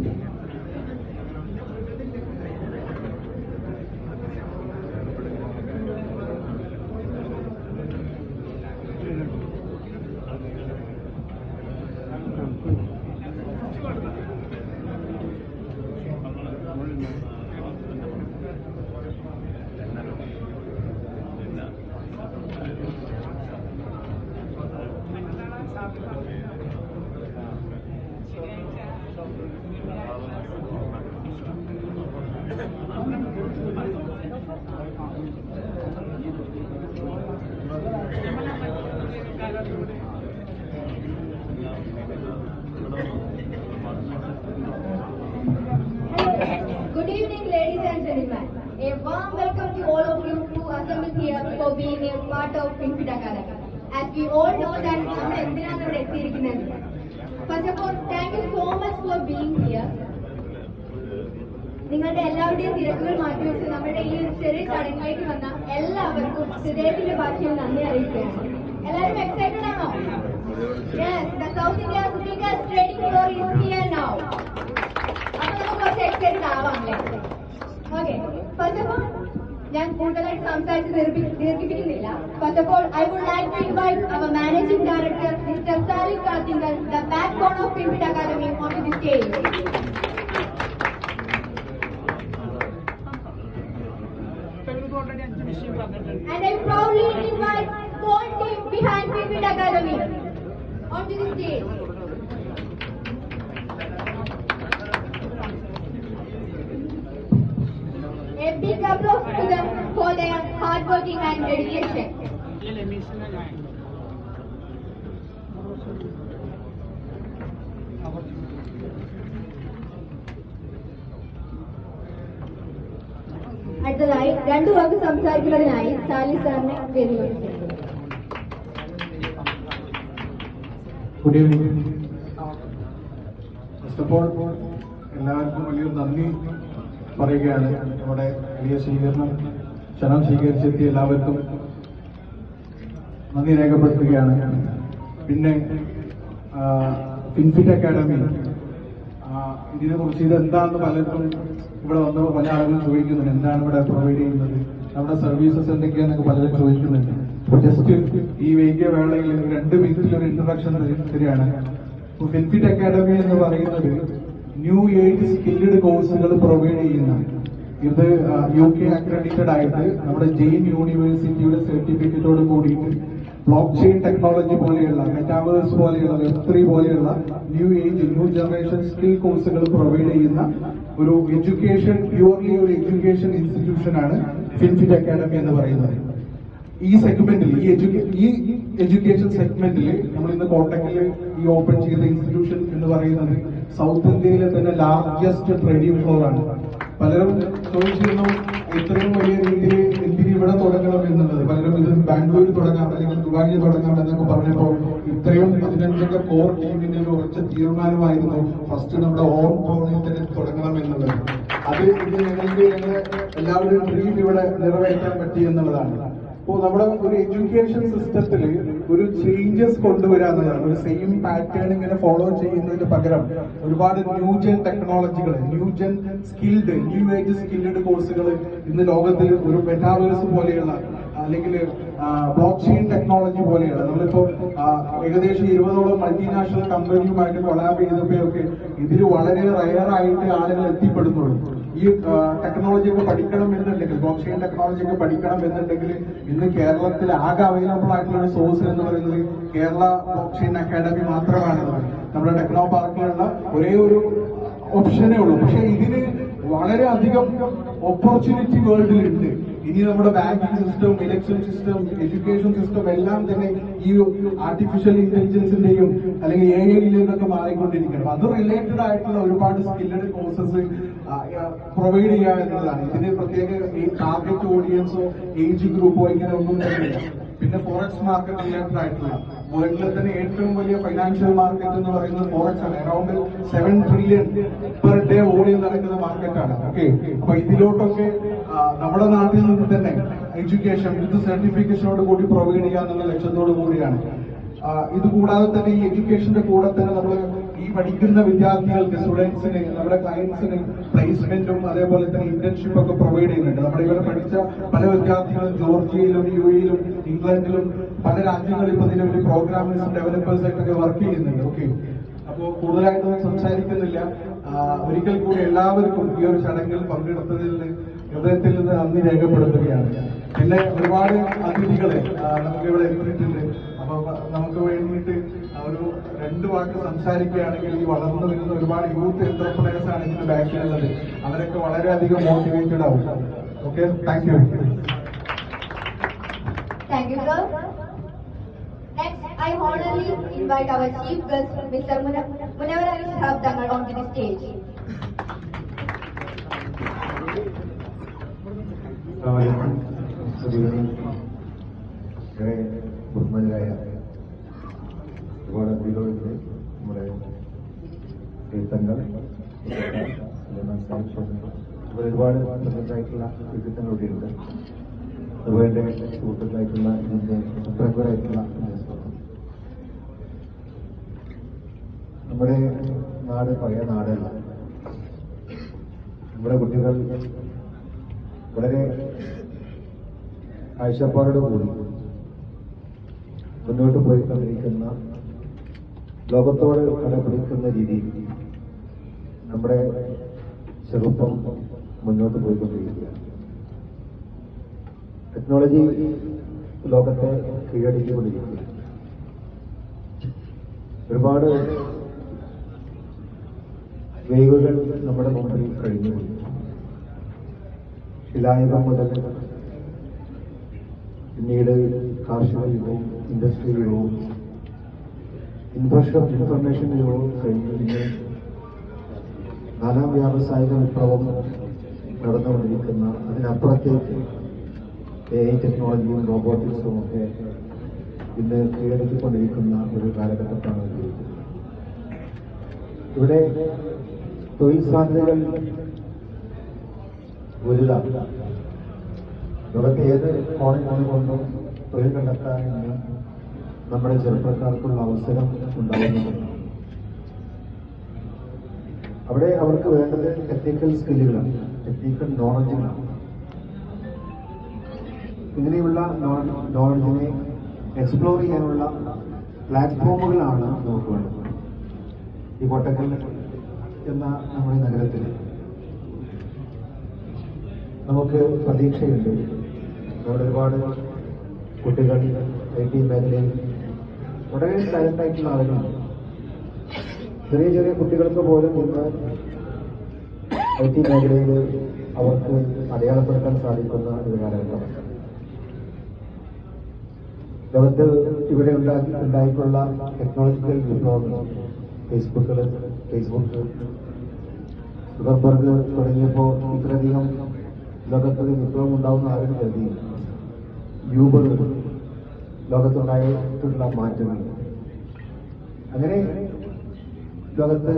Yeah. Good evening, ladies and gentlemen. A warm welcome to all of you who assembled here for being a part of Pinkita Kala. As we all know that നമ്മൾ എന്തിനാണ് ഇവിടെ എത്തിയിരിക്കുന്നത് first of all thank you so much for being here നിങ്ങളുടെ എല്ലാവരുടെയും തിരക്കുകൾ മാറ്റി വെച്ച് നമ്മുടെ ഈ ചെറിയ ചടങ്ങിലേക്ക് വന്ന എല്ലാവർക്കും ഹൃദയത്തിന്റെ ഭാഷയിൽ നന്ദി അറിയിക്കുകയാണ് എല്ലാവരും എക്സൈറ്റഡ് ആണോ the South India speakers trading floor is here now അപ്പോൾ നമുക്ക് കുറച്ച് എക്സൈറ്റഡ് ആവാം അല്ലേ ഫസ്റ്റ് ഓഫ് ഓൾ ഞാൻ കൂടുതലായിട്ട് സംസാരിച്ച് ദീർഘി- ദീർഘിപ്പിക്കുന്നില്ല. First of all I would like invite our managing director mister Salik Kathingal the back of പിമ്പിഡ് academy on the And I proudly invite whole team behind Pimpid Academy onto the stage. A big applause to them for their hard working and dedication. അടുത്തതായി രണ്ടു വാക്ക് സംസാരിക്കുന്നതിനായി Sally സാറിനെ good എല്ലാവർക്കും വലിയൊരു നന്ദി പറയുകയാണ് നമ്മുടെ വലിയ സ്വീകരണം ക്ഷണം സ്വീകരിച്ചെത്തിയ എല്ലാവർക്കും നന്ദി രേഖപ്പെടുത്തുകയാണ്. പിന്നെ ഫിൻഫിറ്റ് അക്കാഡമി ഇതിനെ കുറിച്ച് ഇത് എന്താണെന്ന് പലർക്കും ഇവിടെ വന്നപ്പോൾ പല ആളുകളും ചോദിക്കുന്നുണ്ട് എന്താണ് ഇവിടെ പ്രൊവൈഡ് ചെയ്യുന്നത്? നമ്മുടെ സർവീസസ് എന്തൊക്കെയാണെന്നൊക്കെ പലരും ചോദിക്കുന്നുണ്ട്. ജസ്റ്റ് ഈ വൈകിയ വേളയിൽ രണ്ട് മിനിറ്റിൽ ഒരു ഇൻട്രഡക്ഷൻ തരികയാണ്. ഫിൻഫിറ്റ് അക്കാഡമി എന്ന് പറയുന്നത് ന്യൂ ഏജ് സ്കിൽഡ് കോഴ്സുകൾ പ്രൊവൈഡ് ചെയ്യുന്ന ഇത് യു കെ അക്രഡിറ്റഡ് ആയിട്ട് നമ്മുടെ ജെയിൻ യൂണിവേഴ്സിറ്റിയുടെ ബ്ലോക്ക് ചെയിൻ ടെക്നോളജി പോലെയുള്ള മെറ്റാവേഴ്സ് പോലെയുള്ള വെബ് ത്രീ പോലെയുള്ള new age new generation skill കോഴ്സുകൾ പ്രൊവൈഡ് ചെയ്യുന്ന ഒരു എഡ്യൂക്കേഷൻ പ്യൂർലി ഒരു എഡ്യൂക്കേഷൻ ഇൻസ്റ്റിറ്റ്യൂഷനാണ് ഫിൻഫിറ്റ് അക്കാഡമി എന്ന് പറയുന്നത്. ഈ സെഗ്മെന്റിൽ ഈ ഈ എഡ്യൂക്കേഷൻ സെഗ്മെന്റിൽ നമ്മൾ ഇന്ന് കോട്ടക്കിൽ ഈ ഓപ്പൺ ചെയ്ത ഇൻസ്റ്റിറ്റ്യൂഷൻ എന്ന് പറയുന്നത് സൗത്ത് ഇന്ത്യയിലെ തന്നെ ലാർജസ്റ്റ് ട്രേഡിംഗ് ഫ്ലോർ ആണ്. പലരും ചോദിച്ചിരുന്നു ഇത്രയും വലിയ രീതിയിൽ എന്തിന് ഇവിടെ തുടങ്ങണം എന്നുള്ളത്? പലരും ഇത് ബാംഗ്ലൂരിൽ തുടങ്ങാം അല്ലെങ്കിൽ ദുബായിൽ തുടങ്ങാം എന്നൊക്കെ പറഞ്ഞപ്പോൾ ഇത്രയും പതിനഞ്ചംഗ കോർ ടീമിന്റെ ഒരു ഉറച്ച തീരുമാനമായിരുന്നു ഫസ്റ്റ് നമ്മുടെ ഹോം ടൗണിൽ തന്നെ തുടങ്ങണം എന്നുള്ളത്. അത് ഇത് ഞങ്ങൾക്ക് ഞങ്ങൾ എല്ലാവരുടെയും ഡ്രീം ഇവിടെ നിറവേറ്റാൻ പറ്റി എന്നുള്ളതാണ്. അപ്പോൾ നമ്മുടെ ഒരു എഡ്യൂക്കേഷൻ സിസ്റ്റത്തിൽ ഒരു ചേഞ്ചസ് കൊണ്ടുവരാന്നതാണ് ഒരു സെയിം പാറ്റേൺ ഇങ്ങനെ ഫോളോ ചെയ്യുന്നതിന് പകരം ഒരുപാട് ന്യൂ ജെൻ ടെക്നോളജികൾ new gen skilled new age skilled കോഴ്സുകൾ ഇന്ന് ലോകത്തിൽ ഒരു മെറ്റാവേഴ്സ് പോലെയുള്ള അല്ലെങ്കിൽ ബ്ലോക്ക് ചെയിൻ ടെക്നോളജി പോലെയുള്ള നമ്മളിപ്പോ ഏകദേശം ഇരുപതോളം മൾട്ടിനാഷണൽ കമ്പനിയുമായിട്ട് കൊളാബ് ചെയ്തപ്പോഴൊക്കെ ഇതിൽ വളരെ റയർ ആയിട്ട് ആളുകൾ എത്തിപ്പെടുന്നുള്ളൂ. ഈ ടെക്നോളജി ഒക്കെ പഠിക്കണം എന്നുണ്ടെങ്കിൽ ബ്ലോക്ക് ചെയിൻ ടെക്നോളജി ഒക്കെ പഠിക്കണം എന്നുണ്ടെങ്കിൽ ഇന്ന് കേരളത്തിൽ ആകെ അവൈലബിൾ ആയിട്ടുള്ള ഒരു സോഴ്സ് എന്ന് പറയുന്നത് കേരള ബ്ലോക്ക് ചെയിൻ അക്കാഡമി മാത്രമാണ്. നമ്മുടെ ടെക്നോ പാർക്കിലുള്ള ഒരേ ഒരു ഓപ്ഷനേ ഉള്ളൂ. പക്ഷെ ഇതിന് വളരെ അധികം ഓപ്പർച്യൂണിറ്റി വേൾഡിലുണ്ട് ഇനി നമ്മുടെ banking system election system education system എല്ലാം തന്നെ ഈ ആർട്ടിഫിഷ്യൽ ഇന്റലിജൻസിന്റെയും അല്ലെങ്കിൽ എ ഐയിലേക്കൊക്കെ മാറിക്കൊണ്ടിരിക്കണം അത് റിലേറ്റഡ് ആയിട്ടുള്ള ഒരുപാട് സ്കില്ലഡ് കോഴ്സസ് പ്രൊവൈഡ് ചെയ്യുക എന്നുള്ളതാണ്. ഇതിന് പ്രത്യേക ടാർഗറ്റ് ഓഡിയൻസോ ഏജ് ഗ്രൂപ്പോ ഇങ്ങനെ ഒന്നും തന്നെയില്ല. പിന്നെ ഫോറക്സ് മാർക്കറ്റ് റിലേറ്റഡ് ആയിട്ടുള്ള വേൾഡിലെ തന്നെ ഏറ്റവും വലിയ ഫൈനാൻഷ്യൽ മാർക്കറ്റ് എന്ന് പറയുന്നത് ഫോറക്സ് ആണ്. Around seven trillion per day volume നടക്കുന്ന മാർക്കറ്റാണ് ഓക്കെ അപ്പൊ ഇതിലോട്ടൊക്കെ നമ്മുടെ നാട്ടിൽ നിന്ന് തന്നെ എഡ്യൂക്കേഷൻ വിത്ത് സർട്ടിഫിക്കേഷനോട് കൂടി പ്രൊവൈഡ് ചെയ്യുക എന്നുള്ള ലക്ഷ്യത്തോടു കൂടിയാണ്. ആ, ഇത് കൂടാതെ തന്നെ ഈ എഡ്യൂക്കേഷന്റെ കൂടെ തന്നെ നമ്മൾ ഈ പഠിക്കുന്ന വിദ്യാർത്ഥികൾക്ക് സ്റ്റുഡൻസിന് നമ്മുടെ ക്ലയൻസിന് പ്ലേസ്മെന്റും അതേപോലെ തന്നെ ഇന്റേൺഷിപ്പ് ഒക്കെ പ്രൊവൈഡ് ചെയ്യുന്നുണ്ട്. നമ്മുടെ ഇവിടെ പഠിച്ച പല വിദ്യാർത്ഥികളും ജോർജിയയിലും യു എയിലും ഇംഗ്ലണ്ടിലും പല രാജ്യങ്ങളിൽ ഇപ്പൊ നിലവിൽ പ്രോഗ്രാമേഴ്സും ഡെവലപ്പേഴ്സ് ആയിട്ടൊക്കെ വർക്ക് ചെയ്യുന്നുണ്ട്. ഓക്കെ അപ്പോൾ കൂടുതലായിട്ടൊന്നും സംസാരിക്കുന്നില്ല. ഒരിക്കൽ കൂടി എല്ലാവർക്കും ഈ ഒരു ചടങ്ങിൽ പങ്കെടുത്തതിൽ ഹൃദയത്തിൽ നിന്ന് നന്ദി രേഖപ്പെടുത്തുകയാണ് പിന്നെ ഒരുപാട് അതിഥികളെ നമുക്ക് നമുക്കിവിടെ എത്തിയിട്ടുണ്ട് അപ്പൊ നമുക്ക് വേണ്ടിയിട്ട് ആ ഒരു രണ്ട് വാക്ക് സംസാരിക്കുകയാണെങ്കിൽ ഈ വളർന്നു വരുന്ന ഒരുപാട് യൂത്ത് എന്റർപ്രണേഴ്സ് ആണ് ഇതിന് ബാക്കിലുള്ളത് അവരൊക്കെ വളരെയധികം മോട്ടിവേറ്റഡ് ആവും okay thank you I heartily invite our chief guest Mr. Munawar Ali Sahab Dangal on the stage. Uh, yeah. വ്യക്തിത്വങ്ങൾ ഇവിടെയുണ്ട് അതുപോലെ എന്റെ സുഹൃത്തുക്കളായിട്ടുള്ള ഇതിന്റെ പ്രമുഖരായിട്ടുള്ള നമ്മുടെ നാട് പഴയ നാടല്ല. നമ്മുടെ കുട്ടികൾ വളരെ കാഴ്ചപ്പാടോടുകൂടി മുന്നോട്ട് പോയിക്കൊണ്ടിരിക്കുന്ന ലോകത്തോട് കടപിടിക്കുന്ന രീതിയിൽ നമ്മുടെ ചെറുപ്പം മുന്നോട്ട് പോയിക്കൊണ്ടിരിക്കുകയാണ് ടെക്നോളജി ലോകത്തെ കീഴടക്കിക്കൊണ്ടിരിക്കുകയാണ് ഒരുപാട് വേവുകൾ നമ്മുടെ മുമ്പിൽ കഴിഞ്ഞു ശിലായുഗം മുതൽ പിന്നീട് കാർഷിക യുഗവും ഇൻഡസ്ട്രി യുഗവും ഇൻഫ്രാസ്ട്രക്ചർ ഇൻഫർമേഷൻ യുഗവും കഴിഞ്ഞു നാലാം വ്യാവസായിക വിപ്ലവം നടന്നുകൊണ്ടിരിക്കുന്ന അതിനപ്പുറത്തേക്ക് എ ഐ ടെക്നോളജിയും റോബോട്ടിക്സും ഒക്കെ ഇന്ന് കീഴടക്കിക്കൊണ്ടിരിക്കുന്ന ഒരു കാലഘട്ടത്താണ് ഇവിടെ തൊഴിൽ സാധ്യതകൾ വലുതാണ് ലോകത്തെ ഏത് കോണിൽ നിന്നുകൊണ്ടും തൊഴിൽ കണ്ടെത്താൻ നമ്മുടെ ചെറുപ്പക്കാർക്കുള്ള അവസരം ഉണ്ടാകുന്നുണ്ട് അവിടെ അവർക്ക് വേണ്ടത് ടെക്നിക്കൽ സ്കില്ലുകളാണ് ടെക്നിക്കൽ നോളജുകളാണ് ഇങ്ങനെയുള്ള നോളജിനെ എക്സ്പ്ലോർ ചെയ്യാനുള്ള പ്ലാറ്റ്ഫോമുകളാണ് നമുക്ക് വേണ്ടത് ഈ കോട്ടക്കൽ എന്ന നമ്മുടെ നഗരത്തിൽ. നമുക്ക് പ്രതീക്ഷയുണ്ട്. അവിടെ ഒരുപാട് കുട്ടികൾ ഐ ടി മേഖലയിൽ വളരെ ടാലന്റ് ആയിട്ടുള്ള ആളുകളുണ്ട്. ചെറിയ ചെറിയ കുട്ടികൾക്ക് പോലും ഇന്ന് ഐ ടി മേഖലയിൽ അവർക്ക് അടയാളപ്പെടുത്താൻ സാധിക്കുന്ന ഒരു കാലഘട്ടമാണ് ലോകത്ത് ഇവിടെ ഉണ്ടാക്കി ഉണ്ടായിട്ടുള്ള ടെക്നോളജിക്കൽ വിപ്ലവങ്ങൾ ഫേസ്ബുക്കിൽ ഫേസ്ബുക്ക് സുഗർബർഗ് തുടങ്ങിയപ്പോൾ ഇത്രയധികം ലോകത്ത് വിപ്ലവം ഉണ്ടാവുന്ന ആരും കരുതിയില്ല. യൂബർ ലോകത്തുണ്ടായിട്ടുള്ള മാറ്റങ്ങൾ. അങ്ങനെ ലോകത്ത്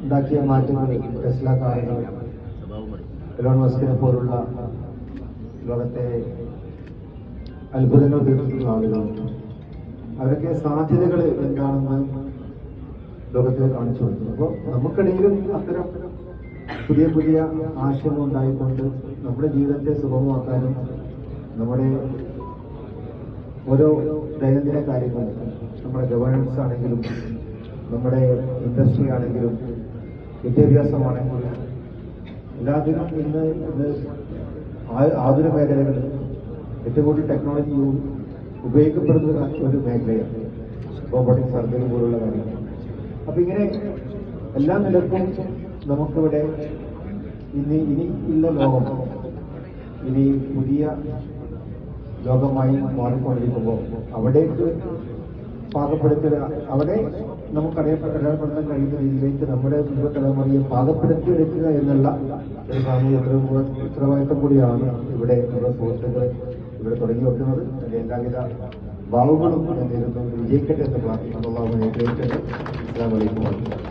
ഉണ്ടാക്കിയ മാറ്റങ്ങൾ ടെസ്ല കാറുകൾ എലോൺ മസ്കിനെ പോലുള്ള ലോകത്തെ അത്ഭുതങ്ങൾ തീർത്തിട്ടുള്ള ആളുകൾ അവരൊക്കെ സാധ്യതകൾ എന്താണെന്ന് ലോകത്തിൽ കാണിച്ചു കൊടുക്കുന്നു അപ്പോൾ നമുക്കിടയിലും അത്തരം പുതിയ പുതിയ ആശയങ്ങൾ ഉണ്ടായിക്കൊണ്ട് നമ്മുടെ ജീവിതത്തെ സുഗമമാക്കാനും നമ്മുടെ ഓരോ ദൈനംദിന കാര്യങ്ങൾ നമ്മുടെ ഗവേണൻസ് ആണെങ്കിലും നമ്മുടെ ഇൻഡസ്ട്രി ആണെങ്കിലും വിദ്യാഭ്യാസമാണെങ്കിലും എല്ലാത്തിനും ഇന്ന് ഇത് ആധുനിക മേഖലകളിൽ ഏറ്റവും കൂടുതൽ ടെക്നോളജി ഉപയോഗിക്കപ്പെടുന്ന ഒരു മേഖലയാണ് റോബോട്ടിക് സർജറി പോലുള്ള കാര്യങ്ങൾ. അപ്പൊ ഇങ്ങനെ എല്ലാ നിലക്കും നമുക്കിവിടെ ഇനി ഇനി ഉള്ള ലോകം ഇനി പുതിയ ലോകമായി മാറിക്കൊണ്ടിരിക്കുമ്പോൾ അവിടേക്ക് പാകപ്പെടുത്തുക അവിടെ നമുക്ക് അറിയപ്പെട്ട അടയാളപ്പെടുത്താൻ കഴിയുന്ന രീതിയിലേക്ക് നമ്മുടെ യുവതലമുറയെ പാകപ്പെടുത്തിയെടുക്കുക എന്നുള്ള ഒരു ഉത്തരവ്- ഉത്തരവാദിത്തം കൂടിയാണ് ഇവിടെ നമ്മുടെ സുഹൃത്തുക്കൾ ഇവിടെ തുടങ്ങി വെക്കുന്നത്. അതിന്റെ എല്ലാവിധ ഞാൻ നേരുന്നു വിജയിക്കട്ടെ എന്ന് പ്രാർത്ഥിക്കുന്നു. അനുഗ്രഹിക്കട്ടെ. അസ്സാം വലൈക്കും താങ്ക്